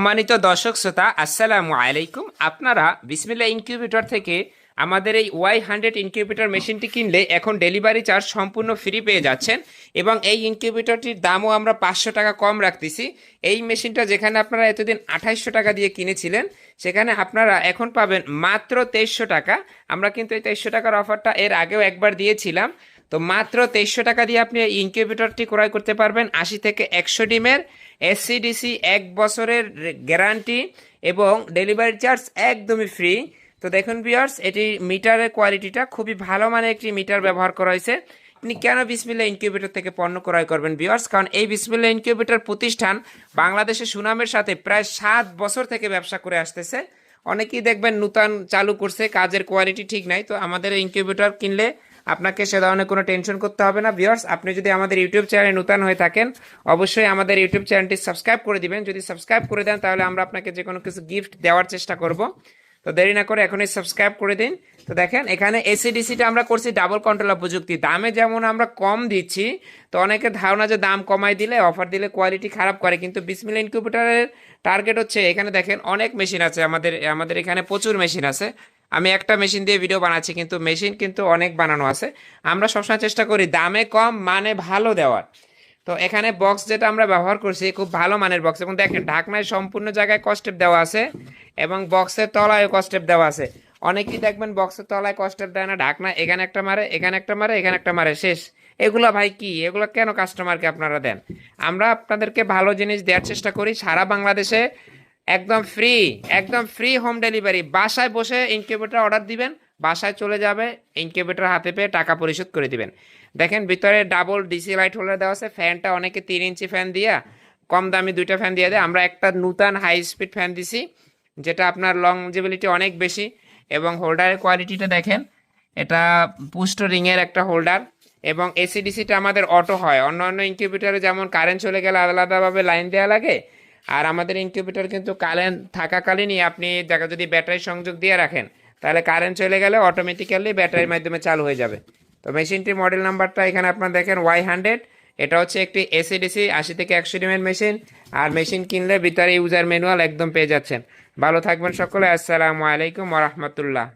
সম্মানিত দর্শক শ্রোতা, আসসালামু আলাইকুম। আপনারা বিসমিল্লা ইনকিউবেটর থেকে আমাদের এই ওয়াই হান্ড্রেড ইনকিউবেটর মেশিনটি কিনলে এখন ডেলিভারি চার্জ সম্পূর্ণ ফ্রি পেয়ে যাচ্ছেন এবং এই ইনকিউবেটরটির দামও আমরা পাঁচশো টাকা কম রাখতেছি। এই মেশিনটা যেখানে আপনারা এতদিন আঠাইশশো টাকা দিয়ে কিনেছিলেন, সেখানে আপনারা এখন পাবেন মাত্র তেইশশো টাকা। আমরা কিন্তু এই তেইশশো টাকার অফারটা এর আগেও একবার দিয়েছিলাম। তো মাত্র তেইশশো টাকা দিয়ে আপনি ইনকিউবেটরটি ক্রয় করতে পারবেন আশি থেকে একশো ডিমের এসসিডিসি এক বছরের গ্যারান্টি এবং ডেলিভারি চার্জ একদমই ফ্রি তো দেখুন বিয়ার্স এটি মিটারের কোয়ালিটিটা খুবই ভালো মানের একটি মিটার ব্যবহার করা হয়েছে। আপনি কেন বিসমিল্লা ইনকিউবেটর থেকে পণ্য ক্রয় করবেন বিয়ার্স কারণ এই বিসমিল্লা ইনকিউবেটর প্রতিষ্ঠান বাংলাদেশের সুনামের সাথে প্রায় সাত বছর থেকে ব্যবসা করে আসতেছে। অনেকেই দেখবেন নূতন চালু করছে, কাজের কোয়ালিটি ঠিক নাই। তো আমাদের ইনকিউবেটর কিনলে আপনাকে সে ধরনের কোনো টেনশন করতে হবে না ভিউয়ার্স আপনি যদি আমাদের ইউটিউব চ্যানেলে নূতন হয়ে থাকেন, অবশ্যই আমাদের ইউটিউব চ্যানেলটি সাবস্ক্রাইব করে দিবেন। যদি সাবস্ক্রাইব করে দেন, তাহলে আমরা আপনাকে যে কোনো কিছু গিফট দেওয়ার চেষ্টা করব। তো দেরি না করে এখনই সাবস্ক্রাইব করে দিন। তো দেখেন, এখানে এসিডিসিটা আমরা করছি ডাবল কন্ট্রোলার প্রযুক্তি। দামে যেমন আমরা কম দিচ্ছি, তো অনেকে ধারণা যে দাম কমাই দিলে অফার দিলে কোয়ালিটি খারাপ করে, কিন্তু বিসমিল ইনকিউবেটারের টার্গেট হচ্ছে, এখানে দেখেন অনেক মেশিন আছে আমাদের আমাদের এখানে প্রচুর মেশিন আছে। আমি একটা মেশিন দিয়ে ভিডিও বানাচ্ছি, কিন্তু মেশিন কিন্তু অনেক বানানো আছে। আমরা সবসময় চেষ্টা করি দামে কম মানে ভালো দেওয়ার। তো এখানে বক্স যেটা আমরা ব্যবহার করছি, খুব ভালো মানের বক্স এবং দেখেন, ঢাকনায় সম্পূর্ণ জায়গায় কস্টেপ দেওয়া আছে এবং বক্সের তলায় কস্টেপ দেওয়া আছে। অনেকেই দেখবেন বক্সের তলায় কস্টেপ দেয় না, ঢাকনা এখানে একটা মারে, এখানে একটা মারে, এখানে একটা মারে, শেষ। এগুলো ভাই কি? এগুলো কেন কাস্টমারকে আপনারা দেন? আমরা আপনাদেরকে ভালো জিনিস দেওয়ার চেষ্টা করি, সারা বাংলাদেশে একদম ফ্রি একদম ফ্রি হোম ডেলিভারি বাসায় বসে ইনকিউবেটার অর্ডার দিবেন, বাসায় চলে যাবে ইনকিউবেটার হাতে পেয়ে টাকা পরিশোধ করে দিবেন। দেখেন ভিতরে ডাবল ডিসি লাইট হোল্ডার দেওয়া আছে ফ্যানটা অনেকে তিন ইঞ্চি ফ্যান দিয়া, কম দামি দুইটা ফ্যান দিয়ে দেয়। আমরা একটা নূতন হাই স্পিড ফ্যান দিছি, যেটা আপনার লংজিবিলিটি অনেক বেশি এবং হোল্ডারের কোয়ালিটিটা দেখেন, এটা পুষ্ট রিংয়ের একটা হোল্ডার এবং এসিডিসিটা আমাদের অটো হয়। অন্য অন্য ইনকিউবেটারে যেমন কারেন্ট চলে গেলে আলাদাভাবে লাইন দেওয়া লাগে আর আমাদের ইনকিউবেটর কিন্তু কারেন্ট থাকাকালীনই আপনি দেখা যদি ব্যাটারি সংযোগ দিয়ে রাখেন, তাহলে কারেন্ট চলে গেলে অটোমেটিক্যালি ব্যাটারির মাধ্যমে চালু হয়ে যাবে। তো মেশিনটির মডেল নাম্বারটা এখানে আপনার দেখেন ওয়াই হান্ড্রেড এটা হচ্ছে একটি এসিডিসি আশি থেকে একশো ডিমের মেশিন আর মেশিন কিনলে ভিতরে ইউজার ম্যানুয়াল একদম পেয়ে যাচ্ছেন। ভালো থাকবেন সকলে, আসসালামু আলাইকুম ওরহমতুল্লাহ